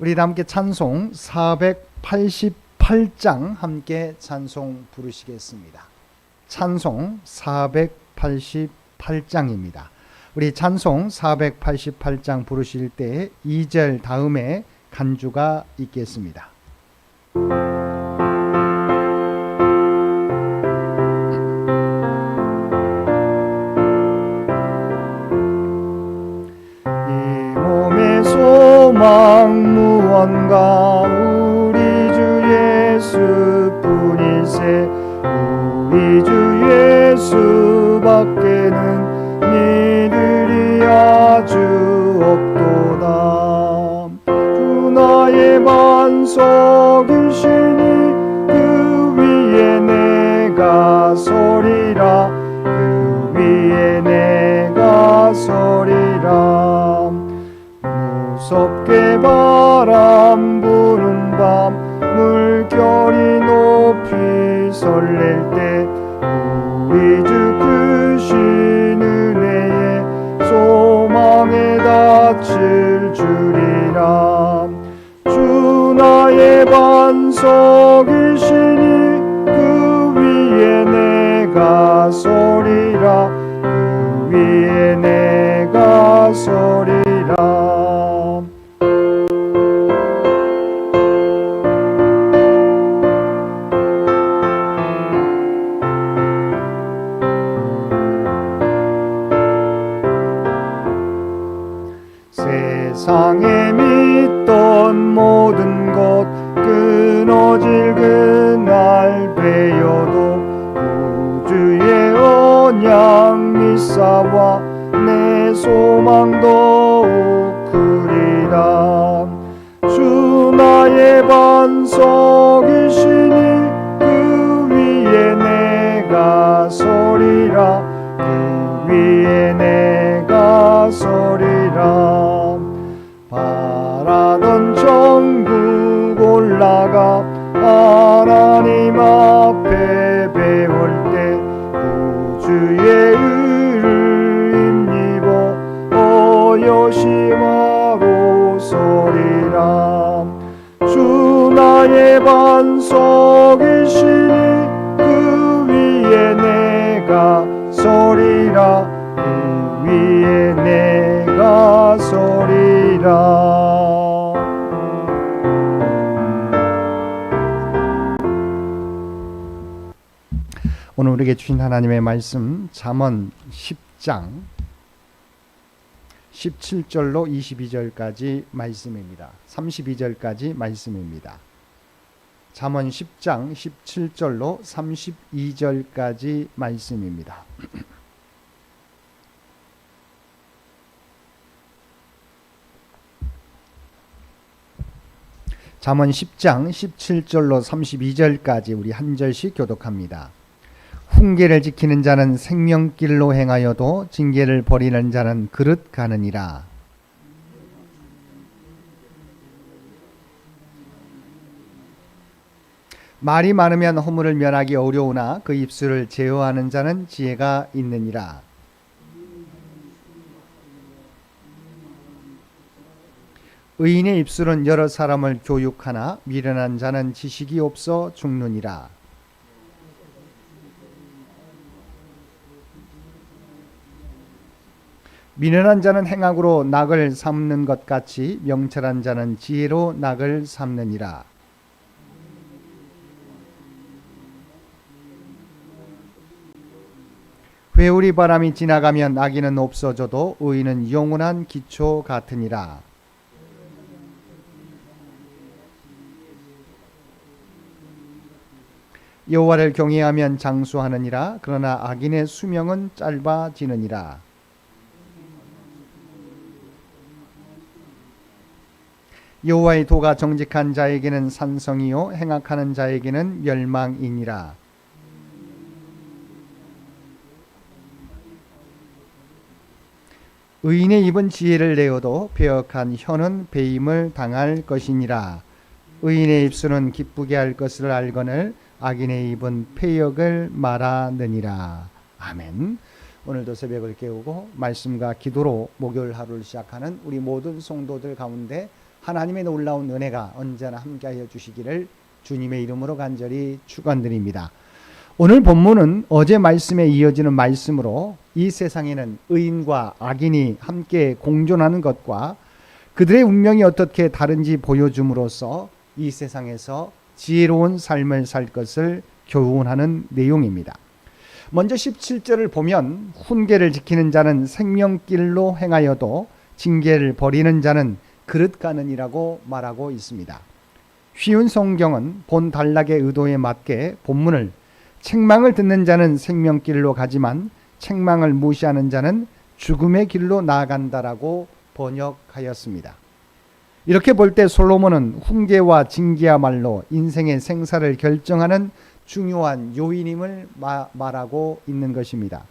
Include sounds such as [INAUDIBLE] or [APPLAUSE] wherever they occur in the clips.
우리 다 함께 찬송 488장 함께 찬송 부르시겠습니다. 찬송 488장입니다. 우리 찬송 488장 부르실 때 2절 다음에 간주가 있겠습니다. 예수뿐이세 우리 주 예수밖에는 믿으리 아주 없도다. 주 나의 반석이시니 그 위에 내가 서리라. 그 위에 내가 서리라. 무섭게 바람 높이 우리에게 주신 하나님의 말씀 잠언 10장 17절로 22절까지 말씀입니다. 32절까지 말씀입니다. 잠언 10장 17절로 32절까지 말씀입니다. 잠언 10장 17절로 32절까지 우리 한 절씩 교독합니다. 훈계를 지키는 자는 생명길로 행하여도 징계를 버리는 자는 그릇 가느니라. 말이 많으면 허물을 면하기 어려우나 그 입술을 제어하는 자는 지혜가 있느니라. 의인의 입술은 여러 사람을 교육하나 미련한 자는 지식이 없어 죽느니라. 미련한 자는 행악으로 낙을 삼는 것 같이 명철한 자는 지혜로 낙을 삼느니라. 회오리 바람이 지나가면 악인은 없어져도 의인은 영원한 기초 같으니라. 여호와를 경외하면 장수하느니라 그러나 악인의 수명은 짧아지느니라. 여호와의 도가 정직한 자에게는 산성이요 행악하는 자에게는 멸망이니라. 의인의 입은 지혜를 내어도 배역한 혀는 배임을 당할 것이니라. 의인의 입술은 기쁘게 할 것을 알거늘 악인의 입은 폐역을 말하느니라. 아멘. 오늘도 새벽을 깨우고 말씀과 기도로 목요일 하루를 시작하는 우리 모든 성도들 가운데 하나님의 놀라운 은혜가 언제나 함께하여 주시기를 주님의 이름으로 간절히 축원드립니다. 오늘 본문은 어제 말씀에 이어지는 말씀으로 이 세상에는 의인과 악인이 함께 공존하는 것과 그들의 운명이 어떻게 다른지 보여줌으로써 이 세상에서 지혜로운 삶을 살 것을 교훈하는 내용입니다. 먼저 17절을 보면 훈계를 지키는 자는 생명길로 행하여도 징계를 버리는 자는 그릇 가는이라고 말하고 있습니다. 쉬운 성경은 본 단락의 의도에 맞게 본문을 책망을 듣는 자는 생명길로 가지만 책망을 무시하는 자는 죽음의 길로 나아간다라고 번역하였습니다. 이렇게 볼 때 솔로몬은 훈계와 징계야말로 인생의 생사를 결정하는 중요한 요인임을 말하고 있는 것입니다.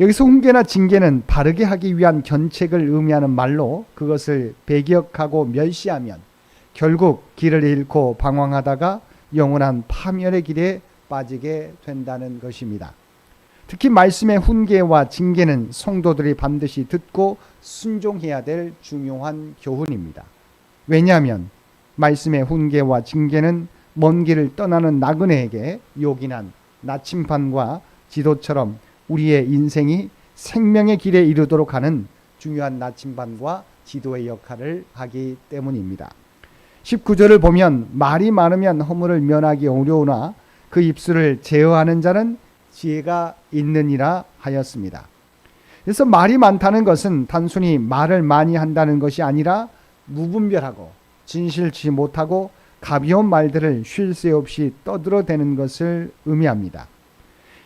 여기서 훈계나 징계는 바르게 하기 위한 견책을 의미하는 말로 그것을 배격하고 멸시하면 결국 길을 잃고 방황하다가 영원한 파멸의 길에 빠지게 된다는 것입니다. 특히 말씀의 훈계와 징계는 성도들이 반드시 듣고 순종해야 될 중요한 교훈입니다. 왜냐하면 말씀의 훈계와 징계는 먼 길을 떠나는 나그네에게 요긴한 나침반과 지도처럼 우리의 인생이 생명의 길에 이르도록 하는 중요한 나침반과 지도의 역할을 하기 때문입니다. 19절을 보면 말이 많으면 허물을 면하기 어려우나 그 입술을 제어하는 자는 지혜가 있느니라 하였습니다. 그래서 말이 많다는 것은 단순히 말을 많이 한다는 것이 아니라 무분별하고 진실치 못하고 가벼운 말들을 쉴 새 없이 떠들어대는 것을 의미합니다.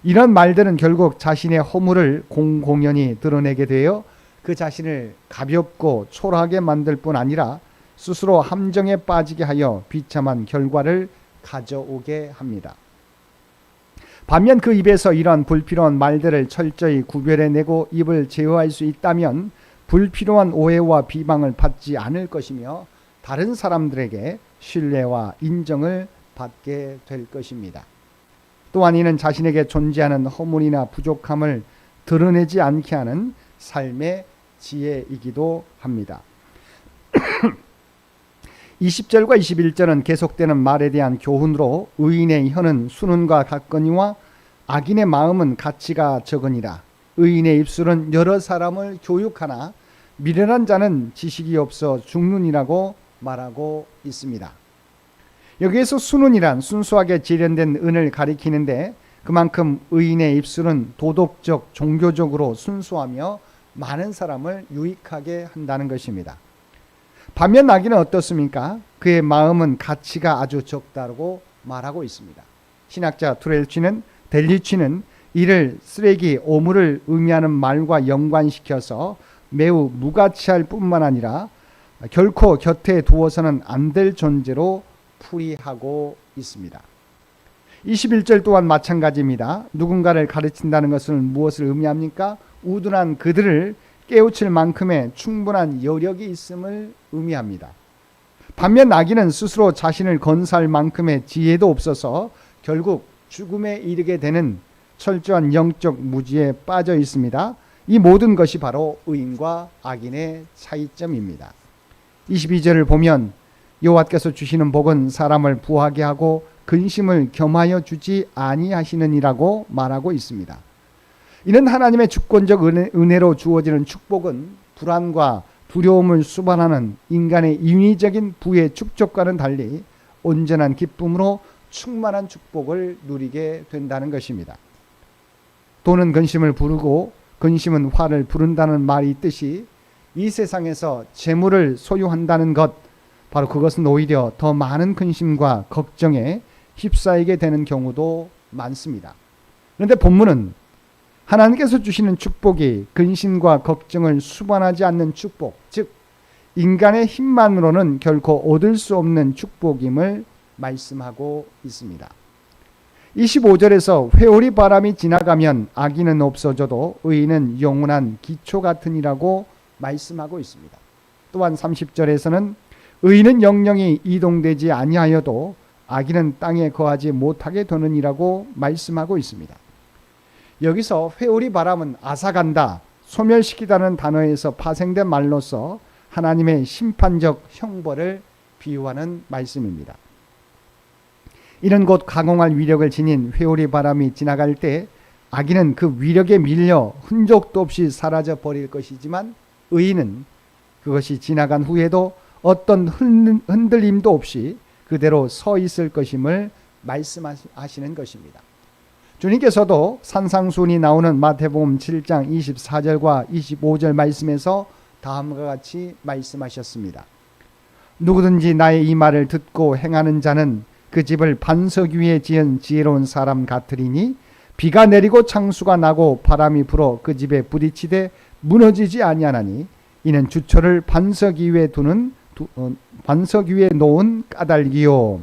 이런 말들은 결국 자신의 허물을 공공연히 드러내게 되어 그 자신을 가볍고 초라하게 만들 뿐 아니라 스스로 함정에 빠지게 하여 비참한 결과를 가져오게 합니다. 반면 그 입에서 이러한 불필요한 말들을 철저히 구별해내고 입을 제어할 수 있다면 불필요한 오해와 비방을 받지 않을 것이며 다른 사람들에게 신뢰와 인정을 받게 될 것입니다. 또한 이는 자신에게 존재하는 허물이나 부족함을 드러내지 않게 하는 삶의 지혜이기도 합니다. [CLEARS THROAT] 20절과 21절은 계속되는 말에 대한 교훈으로 의인의 혀는 수는과 같거니와 악인의 마음은 가치가 적으니라. 의인의 입술은 여러 사람을 교육하나 미련한 자는 지식이 없어 죽느니라고 말하고 있습니다. 여기에서 수는이란 순수하게 지련된 은을 가리키는데 그만큼 의인의 입술은 도덕적, 종교적으로 순수하며 많은 사람을 유익하게 한다는 것입니다. 반면 악인은 어떻습니까? 그의 마음은 가치가 아주 적다고 말하고 있습니다. 신학자 투렐치는 델리치는 이를 쓰레기, 오물을 의미하는 말과 연관시켜서 매우 무가치할 뿐만 아니라 결코 곁에 두어서는 안 될 존재로 풀이하고 있습니다. 21절 또한 마찬가지입니다. 누군가를 가르친다는 것은 무엇을 의미합니까? 우둔한 그들을 깨우칠 만큼의 충분한 여력이 있음을 의미합니다. 반면 악인은 스스로 자신을 건사할 만큼의 지혜도 없어서 결국 죽음에 이르게 되는 철저한 영적 무지에 빠져 있습니다. 이 모든 것이 바로 의인과 악인의 차이점입니다. 22절을 보면 여호와께서 주시는 복은 사람을 부하게 하고 근심을 겸하여 주지 아니하시느니라고 말하고 있습니다. 이는 하나님의 주권적 은혜, 은혜 로 주어지는 축복은 불안과 두려움을 수반하는 인간의 인위적인 부의 축적과는 달리 온전한 기쁨으로 충만한 축복을 누리게 된다는 것입니다. 돈은 근심을 부르고 근심은 화를 부른다는 말이 있듯이 이 세상에서 재물을 소유한다는 것 바로 그것은 오히려 더 많은 근심과 걱정에 휩싸이게 되는 경우도 많습니다. 그런데 본문은 하나님께서 주시는 축복이 근심과 걱정을 수반하지 않는 축복, 즉 인간의 힘만으로는 결코 얻을 수 없는 축복임을 말씀하고 있습니다. 25절에서 회오리 바람이 지나가면 악인은 없어져도 의인은 영원한 기초 같으니라고 말씀하고 있습니다. 또한 30절에서는 의인은 영영이 이동되지 아니하여도 악인은 땅에 거하지 못하게 되느니라고 말씀하고 있습니다. 여기서 회오리 바람은 아사간다, 소멸시키다는 단어에서 파생된 말로서 하나님의 심판적 형벌을 비유하는 말씀입니다. 이는 곧 가공할 위력을 지닌 회오리 바람이 지나갈 때 악인은 그 위력에 밀려 흔적도 없이 사라져 버릴 것이지만 의인은 그것이 지나간 후에도 어떤 흔들림도 없이 그대로 서 있을 것임을 말씀하시는 것입니다. 주님께서도 산상순이 나오는 마태복음 7장 24절과 25절 말씀에서 다음과 같이 말씀하셨습니다. 누구든지 나의 이 말을 듣고 행하는 자는 그 집을 반석 위에 지은 지혜로운 사람 같으리니 비가 내리고 창수가 나고 바람이 불어 그 집에 부딪히되 무너지지 아니하나니 이는 주초를 반석 위에 두는 두, 어, 반석 위에 놓은 까닭이요.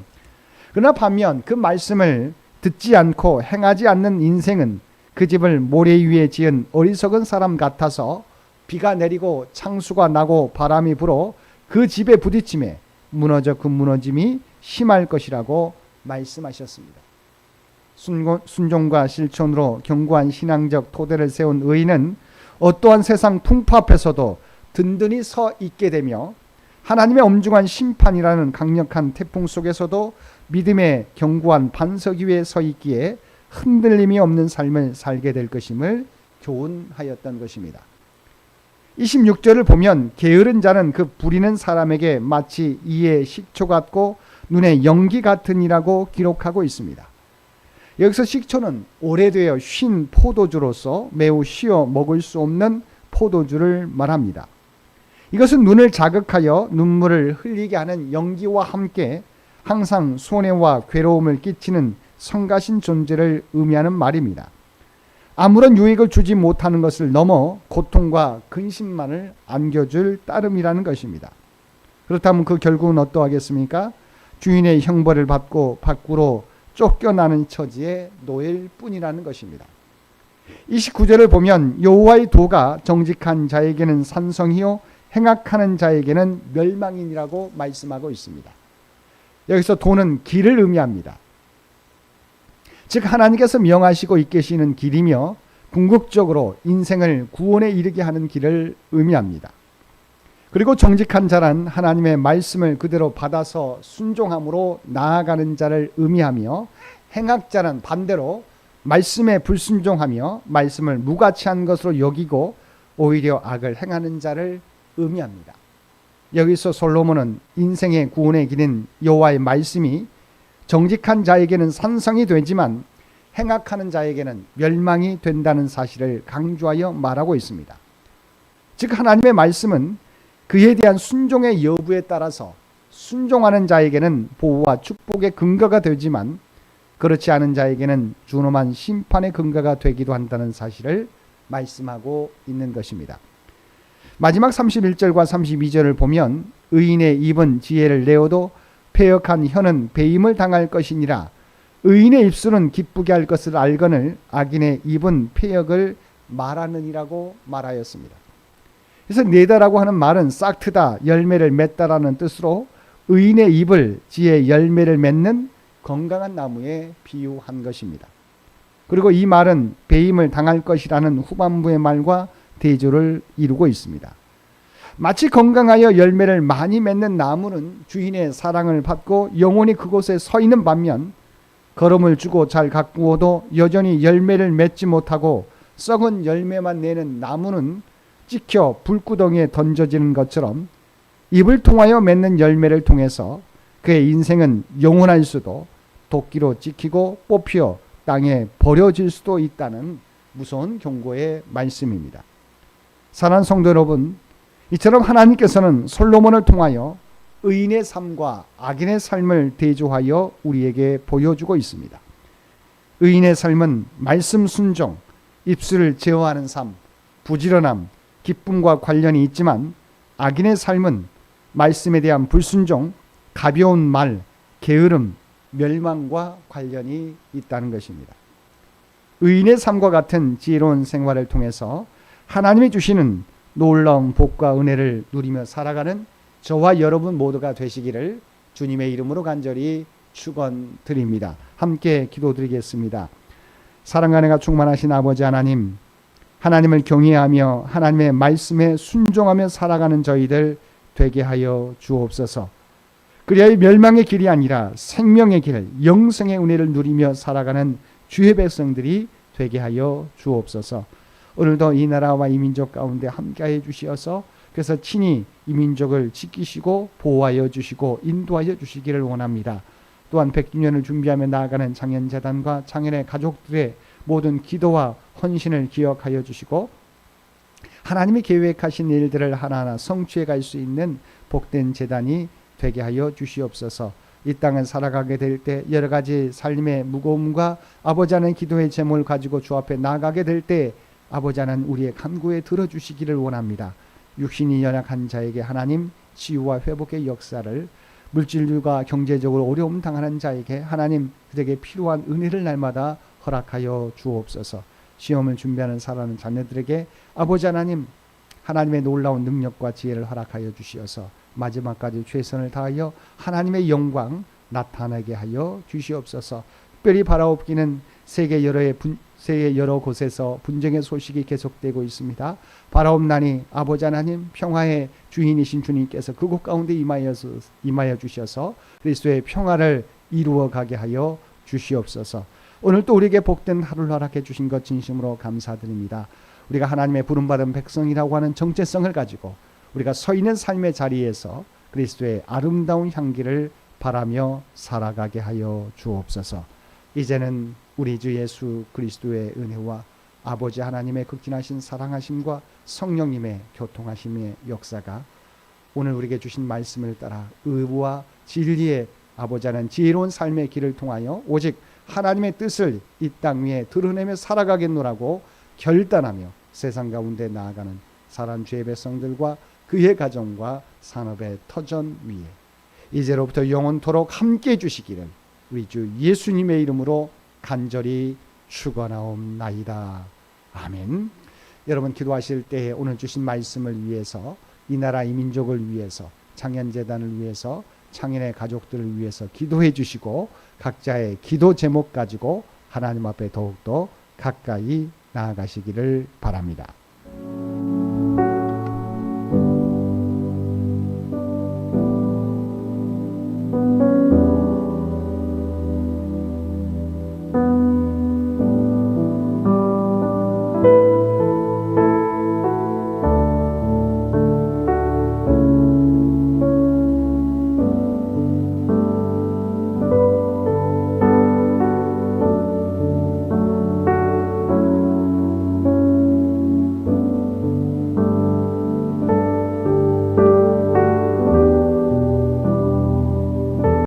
그러나 반면 그 말씀을 듣지 않고 행하지 않는 인생은 그 집을 모래 위에 지은 어리석은 사람 같아서 비가 내리고 창수가 나고 바람이 불어 그 집에 부딪힘에 무너져 그 무너짐이 심할 것이라고 말씀하셨습니다. 순종과 실천으로 견고한 신앙적 토대를 세운 의인은 어떠한 세상 풍파 앞에서도 든든히 서 있게 되며 하나님의 엄중한 심판이라는 강력한 태풍 속에서도 믿음의 견고한 반석 위에 서 있기에 흔들림이 없는 삶을 살게 될 것임을 교훈하였던 것입니다. 26절을 보면 게으른 자는 그 부리는 사람에게 마치 이의 식초 같고 눈에 연기 같으니라고 기록하고 있습니다. 여기서 식초는 오래되어 쉰 포도주로서 매우 쉬어 먹을 수 없는 포도주를 말합니다. 이것은 눈을 자극하여 눈물을 흘리게 하는 연기와 함께 항상 손해와 괴로움을 끼치는 성가신 존재를 의미하는 말입니다. 아무런 유익을 주지 못하는 것을 넘어 고통과 근심만을 안겨줄 따름이라는 것입니다. 그렇다면 그 결국은 어떠하겠습니까? 주인의 형벌을 받고 밖으로 쫓겨나는 처지에 놓일 뿐이라는 것입니다. 29절을 보면 여호와의 도가 정직한 자에게는 산성이요 행악하는 자에게는 멸망이라고 말씀하고 있습니다. 여기서 도는 길을 의미합니다. 즉 하나님께서 명하시고 이끄시는 길이며 궁극적으로 인생을 구원에 이르게 하는 길을 의미합니다. 그리고 정직한 자란 하나님의 말씀을 그대로 받아서 순종함으로 나아가는 자를 의미하며 행악자는 반대로 말씀에 불순종하며 말씀을 무가치한 것으로 여기고 오히려 악을 행하는 자를 의미합니다. 여기서 솔로몬은 인생의 구원의 길인 여호와의 말씀이 정직한 자에게는 산성이 되지만 행악하는 자에게는 멸망이 된다는 사실을 강조하여 말하고 있습니다. 즉 하나님의 말씀은 그에 대한 순종의 여부에 따라서 순종하는 자에게는 보호와 축복의 근거가 되지만 그렇지 않은 자에게는 준엄한 심판의 근거가 되기도 한다는 사실을 말씀하고 있는 것입니다. 마지막 31절과 32절을 보면 의인의 입은 지혜를 내어도 폐역한 혀는 배임을 당할 것이니라 의인의 입술은 기쁘게 할 것을 알거늘 악인의 입은 폐역을 말하느니라고 말하였습니다. 그래서 내다라고 하는 말은 싹트다 열매를 맺다라는 뜻으로 의인의 입을 지혜 열매를 맺는 건강한 나무에 비유한 것입니다. 그리고 이 말은 배임을 당할 것이라는 후반부의 말과 대조를 이루고 있습니다. 마치 건강하여 열매를 많이 맺는 나무는 주인의 사랑을 받고 영원히 그곳에 서 있는 반면 걸음을 주고 잘 가꾸어도 여전히 열매를 맺지 못하고 썩은 열매만 내는 나무는 찍혀 불구덩이에 던져지는 것처럼 입을 통하여 맺는 열매를 통해서 그의 인생은 영원할 수도 도끼로 찍히고 뽑혀 땅에 버려질 수도 있다는 무서운 경고의 말씀입니다. 사랑하는 성도 여러분, 이처럼 하나님께서는 솔로몬을 통하여 의인의 삶과 악인의 삶을 대조하여 우리에게 보여주고 있습니다. 의인의 삶은 말씀 순종, 입술을 제어하는 삶, 부지런함, 기쁨과 관련이 있지만 악인의 삶은 말씀에 대한 불순종, 가벼운 말, 게으름, 멸망과 관련이 있다는 것입니다. 의인의 삶과 같은 지혜로운 생활을 통해서 하나님이 주시는 놀라운 복과 은혜를 누리며 살아가는 저와 여러분 모두가 되시기를 주님의 이름으로 간절히 축원드립니다. 함께 기도드리겠습니다. 사랑과 내가 충만하신 아버지 하나님, 하나님을 경외하며 하나님의 말씀에 순종하며 살아가는 저희들 되게 하여 주옵소서. 그리하여 멸망의 길이 아니라 생명의 길, 영생의 은혜를 누리며 살아가는 주의 백성들이 되게 하여 주옵소서. 오늘도 이 나라와 이 민족 가운데 함께하여 주시어서 그래서 친히 이 민족을 지키시고 보호하여 주시고 인도하여 주시기를 원합니다. 또한 백주년을 준비하며 나아가는 장현재단과 장현의 가족들의 모든 기도와 헌신을 기억하여 주시고 하나님이 계획하신 일들을 하나하나 성취해 갈 수 있는 복된 재단이 되게 하여 주시옵소서. 이 땅을 살아가게 될 때 여러 가지 삶의 무거움과 아버지 하는 기도의 제목을 가지고 주 앞에 나가게 될 때 아버지 하는 우리의 간구에 들어주시기를 원합니다. 육신이 연약한 자에게 하나님 치유와 회복의 역사를 물질과 경제적으로 어려움 당하는 자에게 하나님 그에게 필요한 은혜를 날마다 허락하여 주옵소서. 시험을 준비하는 사랑하는 자녀들에게 아버지 하나님 하나님의 놀라운 능력과 지혜를 허락하여 주시어서 마지막까지 최선을 다하여 하나님의 영광 나타나게 하여 주시옵소서. 특별히 바라옵기는 세계 여러의 분, 세계 여러 곳에서 분쟁의 소식이 계속되고 있습니다. 바라옵나니 아버지 하나님 평화의 주인이신 주님께서 그곳 가운데 임하여서 임하여 주셔서 그리스도의 평화를 이루어 가게 하여 주시옵소서. 오늘 또 우리에게 복된 하루를 허락해 주신 것 진심으로 감사드립니다. 우리가 하나님의 부름받은 백성이라고 하는 정체성을 가지고 우리가 서 있는 삶의 자리에서 그리스도의 아름다운 향기를 바라며 살아가게 하여 주옵소서. 이제는 우리 주 예수 그리스도의 은혜와 아버지 하나님의 극진하신 사랑하심과 성령님의 교통하심의 역사가 오늘 우리에게 주신 말씀을 따라 의와 진리의 아버지 하나님 지혜로운 삶의 길을 통하여 오직 하나님의 뜻을 이 땅 위에 드러내며 살아가겠노라고 결단하며 세상 가운데 나아가는 사람 주의 백성들과 그의 가정과 산업의 터전 위에 이제로부터 영원토록 함께 해 주시기를 우리 주 예수님의 이름으로 간절히 축원하옵나이다. 아멘. 여러분 기도하실 때 오늘 주신 말씀을 위해서 이 나라 이 민족을 위해서 창현 재단을 위해서 창현의 가족들을 위해서 기도해 주시고 각자의 기도 제목 가지고 하나님 앞에 더욱더 가까이 나아가시기를 바랍니다.